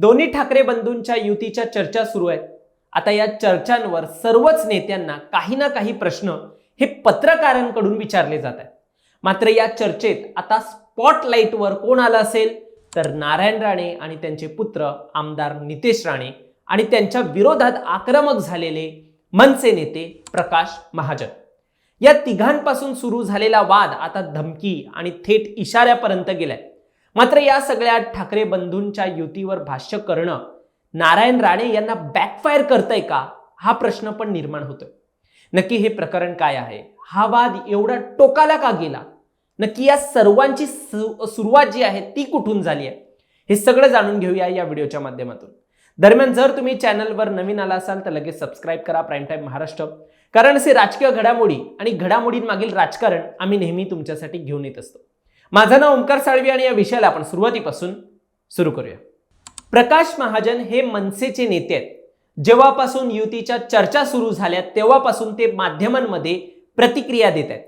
दोन्ही ठाकरे बंधूंच्या युतीच्या चर्चा सुरू आहेत. आता या चर्चांवर सर्वच नेत्यांना काही ना काही प्रश्न हे पत्रकारांकडून विचारले जात आहेत. मात्र या चर्चेत आता स्पॉटलाईटवर कोण आलं असेल? तर नारायण राणे आणि त्यांचे पुत्र आमदार नितेश राणे आणि त्यांच्या विरोधात आक्रमक झालेले मनसे नेते प्रकाश महाजन. या तिघांपासून सुरू झालेला वाद आता धमकी आणि थेट इशाऱ्यापर्यंत गेलाय. मात्र या सगळ्या ठाकरे बंधूंच्या युतीवर भाष्य करणं नारायण राणे यांना बॅकफायर करतंय का? हा प्रश्न पण निर्माण होतोय. नक्की हे प्रकरण काय आहे? हा वाद एवढा टोकाला का गेला? नक्की या सर्वांची सुरुवात जी आहे ती कुठून झाली आहे? हे सगळं जाणून घेऊया या व्हिडिओच्या माध्यमातून. दरम्यान जर तुम्ही चॅनलवर नवीन आला असाल तर लगेच सबस्क्राईब करा प्राईम टाईम महाराष्ट्र. कारण असे राजकीय घडामोडी आणि घडामोडींमागील राजकारण आम्ही नेहमी तुमच्यासाठी घेऊन येत असतो. माझं नाव ओंकार साळवी आणि या विषयाला आपण सुरुवातीपासून सुरू करूया. प्रकाश महाजन हे मनसेचे नेते आहेत. जेव्हापासून युतीच्या चर्चा सुरू झाल्या तेव्हापासून ते माध्यमांमध्ये प्रतिक्रिया देत आहेत.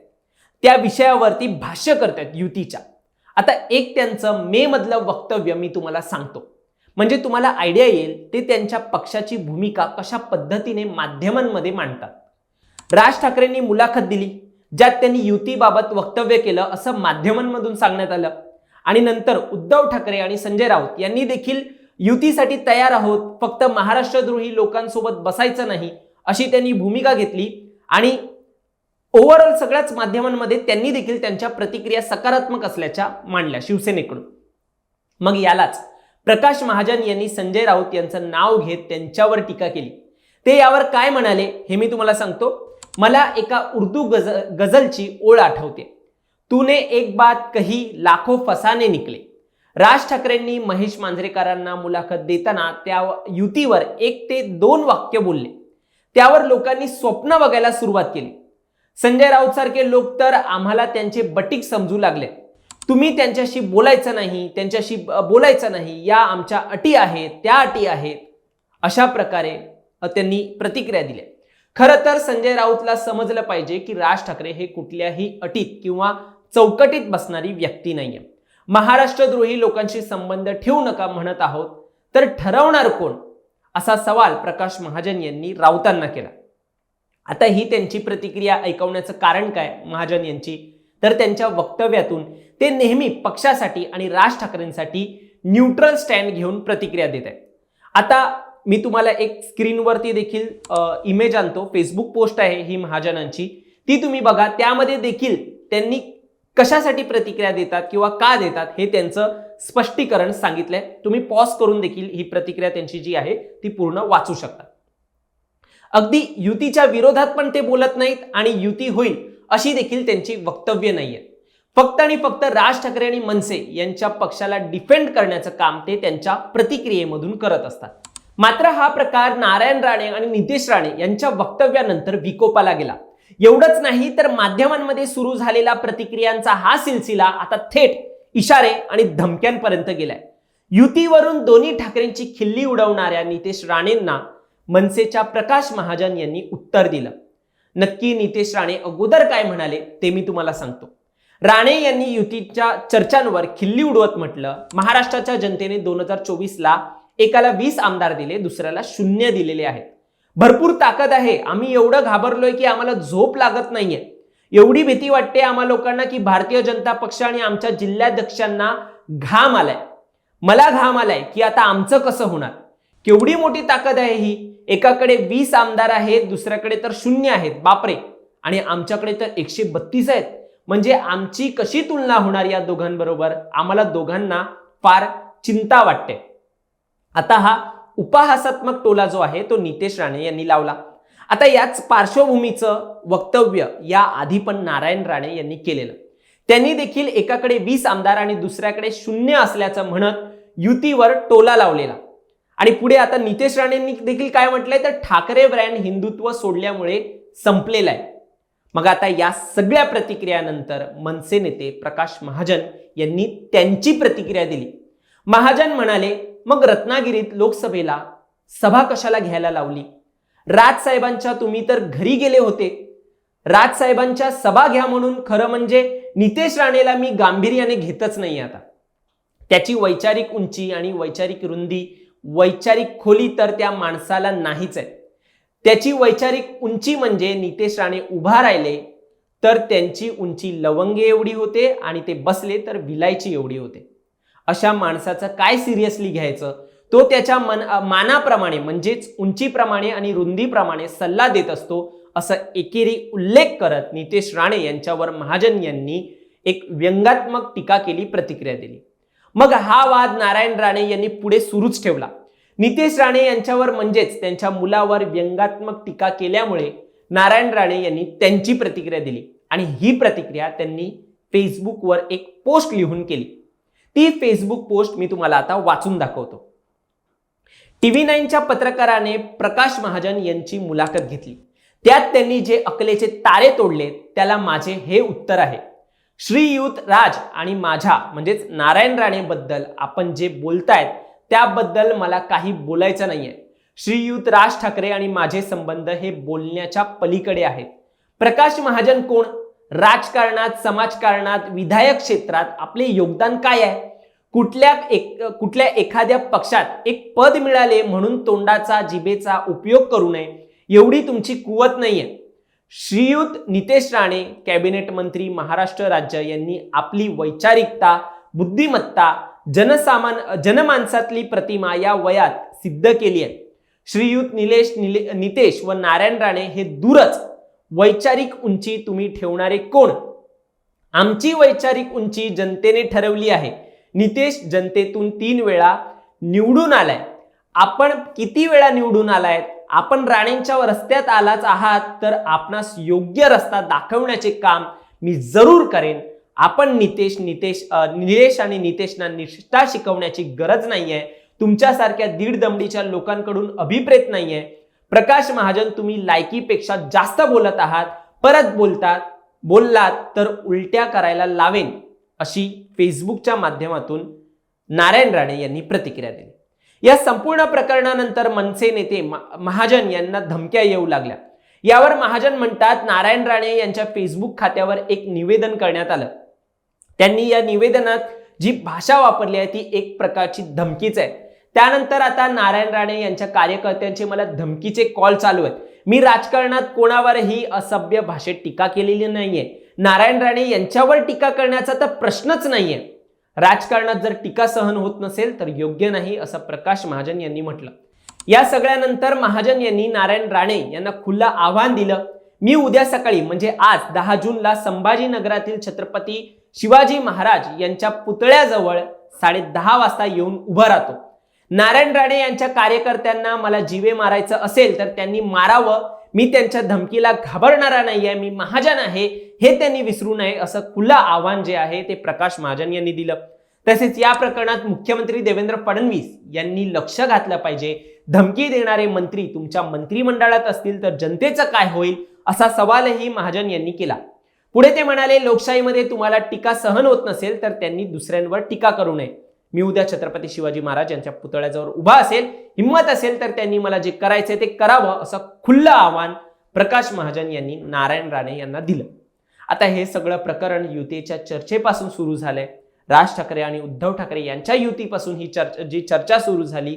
त्या विषयावरती भाष्य करतात युतीच्या. आता एक त्यांचं मे मधलं वक्तव्य मी तुम्हाला सांगतो. म्हणजे तुम्हाला आयडिया येईल ते त्यांच्या पक्षाची भूमिका कशा पद्धतीने माध्यमांमध्ये मांडतात. राज ठाकरेंनी मुलाखत दिली. ज्यात त्यांनी युतीबाबत वक्तव्य केलं असं माध्यमांमधून सांगण्यात आलं. आणि नंतर उद्धव ठाकरे आणि संजय राऊत यांनी देखील युतीसाठी तयार आहोत फक्त महाराष्ट्रद्रोही लोकांसोबत बसायचं नाही अशी त्यांनी भूमिका घेतली. आणि ओव्हरऑल सगळ्याच माध्यमांमध्ये त्यांनी देखील त्यांच्या प्रतिक्रिया सकारात्मक असल्याच्या मांडल्या शिवसेनेकडून. मग यालाच प्रकाश महाजन यांनी संजय राऊत यांचं नाव घेत त्यांच्यावर टीका केली. ते यावर काय म्हणाले हे मी तुम्हाला सांगतो. मला एका उर्दू गज गझलची ओळ आठवते. तूने एक बात कही लाखो फसाने निकले. राज ठाकरेंनी महेश मांजरेकरांना मुलाखत देताना त्या युतीवर एक ते दोन वाक्य बोलले. त्यावर लोकांनी स्वप्न बघायला सुरुवात केली. संजय राऊत सारखे लोक तर आम्हाला त्यांचे बटीक समजू लागले. तुम्ही त्यांच्याशी बोलायचं नाही त्यांच्याशी बोलायचं नाही या आमच्या अटी आहेत त्या अटी आहेत अशा प्रकारे त्यांनी प्रतिक्रिया दिल्या. खरं तर संजय राऊतला समजलं पाहिजे की राज ठाकरे हे कुठल्याही अटीत किंवा चौकटीत बसणारी व्यक्ती नाहीये. महाराष्ट्रद्रोही लोकांशी संबंध ठेवू नका म्हणत आहोत तर ठरवणार कोण? असा सवाल प्रकाश महाजन यांनी राऊतांना केला. आता ही त्यांची प्रतिक्रिया ऐकवण्याचं कारण काय महाजन यांची? तर त्यांच्या वक्तव्यातून ते नेहमी पक्षासाठी आणि राज ठाकरेंसाठी न्यूट्रल स्टँड घेऊन प्रतिक्रिया देत आहेत. आता मी तुम्हाला एक स्क्रीनवरती देखील इमेज आणतो. फेसबुक पोस्ट आहे ही महाजनांची. ती तुम्ही बघा. त्यामध्ये देखील त्यांनी कशासाठी प्रतिक्रिया देतात किंवा का देतात हे त्यांचं स्पष्टीकरण सांगितलंय. तुम्ही पॉज करून देखील ही प्रतिक्रिया त्यांची जी आहे ती पूर्ण वाचू शकता. अगदी युतीच्या विरोधात पण ते बोलत नाहीत आणि युती होईल अशी देखील त्यांची वक्तव्य नाहीये. फक्त आणि फक्त राज ठाकरे आणि मनसे यांच्या पक्षाला डिफेंड करण्याचं काम ते त्यांच्या प्रतिक्रियेमधून करत असतात. मात्र हा प्रकार नारायण राणे आणि नितेश राणे यांच्या वक्तव्यानंतर विकोपाला गेला. एवढंच नाही तर माध्यमांमध्ये सुरू झालेला प्रतिक्रियांचा हा सिलसिला आता थेट इशारे आणि धमक्यांपर्यंत गेलाय. युतीवरून दोन्ही ठाकरेंची खिल्ली उडवणाऱ्या नितेश राणेंना मनसेच्या प्रकाश महाजन यांनी उत्तर दिलं. नक्की नितेश राणे अगोदर काय म्हणाले ते मी तुम्हाला सांगतो. राणे यांनी युतीच्या चर्चांवर खिल्ली उडवत म्हटलं महाराष्ट्राच्या जनतेने दोन हजार चोवीसला एकाला वीस आमदार दिले दुसऱ्याला शून्य दिलेले आहेत. भरपूर ताकद आहे. आम्ही एवढं घाबरलोय की आम्हाला झोप लागत नाहीये. एवढी भीती वाटते आम्हा लोकांना की भारतीय जनता पक्ष आणि आमच्या जिल्हाध्यक्षांना घाम आलाय. मला घाम आलाय की आता आमचं कसं होणार? केवढी मोठी ताकद आहे ही? एकाकडे वीस आमदार आहेत दुसऱ्याकडे तर शून्य आहेत. बापरे! आणि आमच्याकडे तर एकशे बत्तीस आहेत. म्हणजे आमची कशी तुलना होणार या दोघांबरोबर? आम्हाला दोघांना फार चिंता वाटते. आता हा उपहासात्मक टोला जो आहे तो नितेश राणे यांनी लावला. आता याच पार्श्वभूमीचं वक्तव्य या आधी पण नारायण राणे यांनी केलेलं. त्यांनी देखील एकाकडे वीस आमदार आणि दुसऱ्याकडे शून्य असल्याचं म्हणत युतीवर टोला लावलेला. आणि पुढे आता नितेश राणेंनी देखील काय म्हटलंय? तर ठाकरे ब्रँड हिंदुत्व सोडल्यामुळे संपलेला आहे. मग आता या सगळ्या प्रतिक्रियानंतर मनसे नेते प्रकाश महाजन यांनी त्यांची प्रतिक्रिया दिली. महाजन म्हणाले मग रत्नागिरीत लोकसभेला सभा कशाला घ्यायला लावली? राजसाहेबांच्या तुम्ही तर घरी गेले होते. राजसाहेबांच्या सभा घ्या म्हणून खरं म्हणजे नितेश राणेला मी गांभीर्याने घेतच नाही आता. त्याची वैचारिक उंची आणि वैचारिक रुंदी वैचारिक खोली तर त्या माणसाला नाहीच आहे. त्याची वैचारिक उंची म्हणजे नितेश राणे उभा राहिले तर त्यांची उंची लवंगे एवढी होते आणि ते बसले तर विलायची एवढी होते. अशा माणसाचं काय सिरियसली घ्यायचं? तो त्याच्या मन मानाप्रमाणे म्हणजेच उंचीप्रमाणे आणि रुंदीप्रमाणे सल्ला देत असतो असं एकेरी उल्लेख करत नितेश राणे यांच्यावर महाजन यांनी एक व्यंगात्मक टीका केली प्रतिक्रिया दिली. मग हा वाद नारायण राणे यांनी पुढे सुरूच ठेवला. नितेश राणे यांच्यावर म्हणजेच त्यांच्या मुलावर व्यंगात्मक टीका केल्यामुळे नारायण राणे यांनी त्यांची प्रतिक्रिया दिली. आणि ही प्रतिक्रिया त्यांनी फेसबुकवर एक पोस्ट लिहून केली. ती फेसबुक पोस्ट मी तुम्हाला आता वाचून दाखवतो. टीव्ही नाईनच्या पत्रकाराने प्रकाश महाजन यांची मुलाखत घेतली. त्यात त्यांनी जे अकलेचे तारे तोडले त्याला माझे हे उत्तर आहे. श्रीयुत राज आणि माझ्या म्हणजेच नारायण राणेबद्दल आपण जे बोलतायत त्याबद्दल मला काही बोलायचं नाहीये. श्रीयुत राज ठाकरे आणि माझे संबंध हे बोलण्याच्या पलीकडे आहेत. प्रकाश महाजन कोण? राजकारणात समाजकारणात विधायक क्षेत्रात आपले योगदान काय आहे? कुठल्या एक कुठल्या एखाद्या पक्षात एक पद मिळाले म्हणून तोंडाचा जिभेचा उपयोग करू नये एवढी तुमची कुवत नाहीये. श्रीयुत नितेश राणे कॅबिनेट मंत्री महाराष्ट्र राज्य यांनी आपली वैचारिकता बुद्धिमत्ता जनसामान जनमानसातली प्रतिमा या वयात सिद्ध केली आहे. श्रीयुत निलेश निले नितेश व नारायण राणे हे दूरच वैचारिक उंची तुम्ही ठेवणारे कोण? आमची वैचारिक उंची जनतेने ठरवली आहे. नितेश जनतेतून तीन वेळा निवडून आलाय. आपण किती वेळा निवडून आलाय? आपण राणेंच्या रस्त्यात आलाच आहात तर आपणास योग्य रस्ता दाखवण्याचे काम मी जरूर करेन. आपण नितेश नितेश निलेश आणि नितेशना निष्ठा शिकवण्याची गरज नाहीये. तुमच्यासारख्या दीड दमडीच्या लोकांकडून अभिप्रेत नाहीये. प्रकाश महाजन तुम्ही लायकीपेक्षा जास्त बोलत आहात परत बोलतात बोललात तर उलट्या करायला लावेन अशी फेसबुकच्या माध्यमातून नारायण राणे यांनी प्रतिक्रिया दिली. या संपूर्ण प्रकरणानंतर मनसे नेते महाजन यांना धमक्या येऊ लागल्या. यावर महाजन म्हणतात नारायण राणे यांच्या फेसबुक खात्यावर एक निवेदन करण्यात आलं. त्यांनी या निवेदनात जी भाषा वापरली आहे ती एक प्रकारची धमकीच आहे. त्यानंतर आता नारायण राणे यांच्या कार्यकर्त्यांचे मला धमकीचे कॉल चालू आहेत. मी राजकारणात कोणावरही असभ्य भाषेत टीका केलेली नाहीये. नारायण राणे यांच्यावर टीका करण्याचा तर प्रश्नच नाहीये. राजकारणात जर टीका सहन होत नसेल तर योग्य नाही असं प्रकाश महाजन यांनी म्हटलं. या सगळ्यानंतर महाजन यांनी नारायण राणे यांना खुल्लं आव्हान दिलं. मी उद्या सकाळी म्हणजे आज दहा जूनला संभाजीनगरातील छत्रपती शिवाजी महाराज यांच्या पुतळ्याजवळ साडे दहा वाजता येऊन उभा राहतो. नारायण राणे यांच्या कार्यकर्त्यांना मला जीवे मारायचं असेल तर त्यांनी मारावं. मी त्यांच्या धमकीला घाबरणारा नाहीये. मी महाजन आहे. हे त्यांनी विसरू नये असं खुलं आव्हान जे आहे ते प्रकाश महाजन यांनी दिलं. तसेच या प्रकरणात मुख्यमंत्री देवेंद्र फडणवीस यांनी लक्ष घातलं पाहिजे. धमकी देणारे मंत्री तुमच्या मंत्रिमंडळात असतील तर जनतेचं काय होईल असा सवालही महाजन यांनी केला. पुढे ते म्हणाले लोकशाहीमध्ये तुम्हाला टीका सहन होत नसेल तर त्यांनी दुसऱ्यांवर टीका करू नये. मी उद्या छत्रपती शिवाजी महाराज यांच्या पुतळ्याजवळ उभा असेल हिंमत असेल तर त्यांनी मला जे करायचे ते करावं असं खुल्लं आव्हान प्रकाश महाजन यांनी नारायण राणे यांना दिलं. आता हे सगळं प्रकरण युतीच्या चर्चेपासून सुरू झालंय. राज ठाकरे आणि उद्धव ठाकरे यांच्या युतीपासून ही चर्चा जी चर्चा सुरू झाली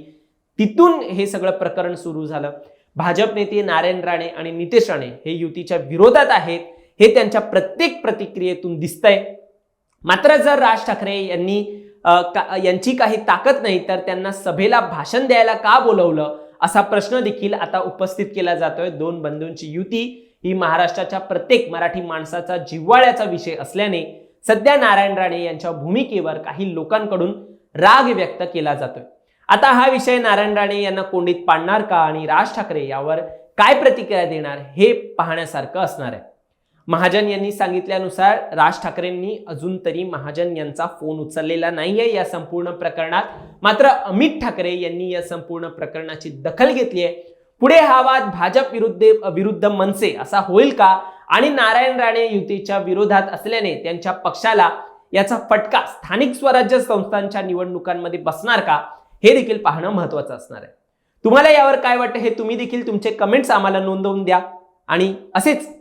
तिथून हे सगळं प्रकरण सुरू झालं. भाजप नेते नारायण राणे आणि नितेश राणे हे युतीच्या विरोधात आहेत हे त्यांच्या प्रत्येक प्रतिक्रियेतून दिसतंय. मात्र जर राज ठाकरे यांनी यांची काही ताकद नाही तर त्यांना सभेला भाषण द्यायला का बोलवलं? असा प्रश्न देखील आता उपस्थित केला जातोय. दोन बंधूंची युती ही महाराष्ट्राच्या प्रत्येक मराठी माणसाचा जिव्हाळ्याचा विषय असल्याने सध्या नारायण राणे यांच्या भूमिकेवर काही लोकांकडून राग व्यक्त केला जातोय. आता हा विषय नारायण राणे यांना कोंडीत पाडणार का आणि राज ठाकरे यावर काय प्रतिक्रिया देणार हे पाहण्यासारखं असणार आहे. महाजन यांनी सांगितल्यानुसार राज ठाकरेंनी अजून तरी महाजन यांचा फोन उचललेला नाहीये या संपूर्ण प्रकरणात. मात्र अमित ठाकरे यांनी या संपूर्ण प्रकरणाची दखल घेतली आहे पुढे हा वाद भाजप विरुद्ध विरुद्ध मनसे असा होईल का? आणि नारायण राणे युतीच्या विरोधात असल्याने त्यांच्या पक्षाला याचा फटका स्थानिक स्वराज्य संस्थांच्या निवडणुकांमध्ये बसणार का? हे देखील पाहणं महत्वाचं असणार आहे. तुम्हाला यावर काय वाटतं हे तुम्ही देखील तुमचे कमेंट्स आम्हाला नोंदवून द्या. आणि असेच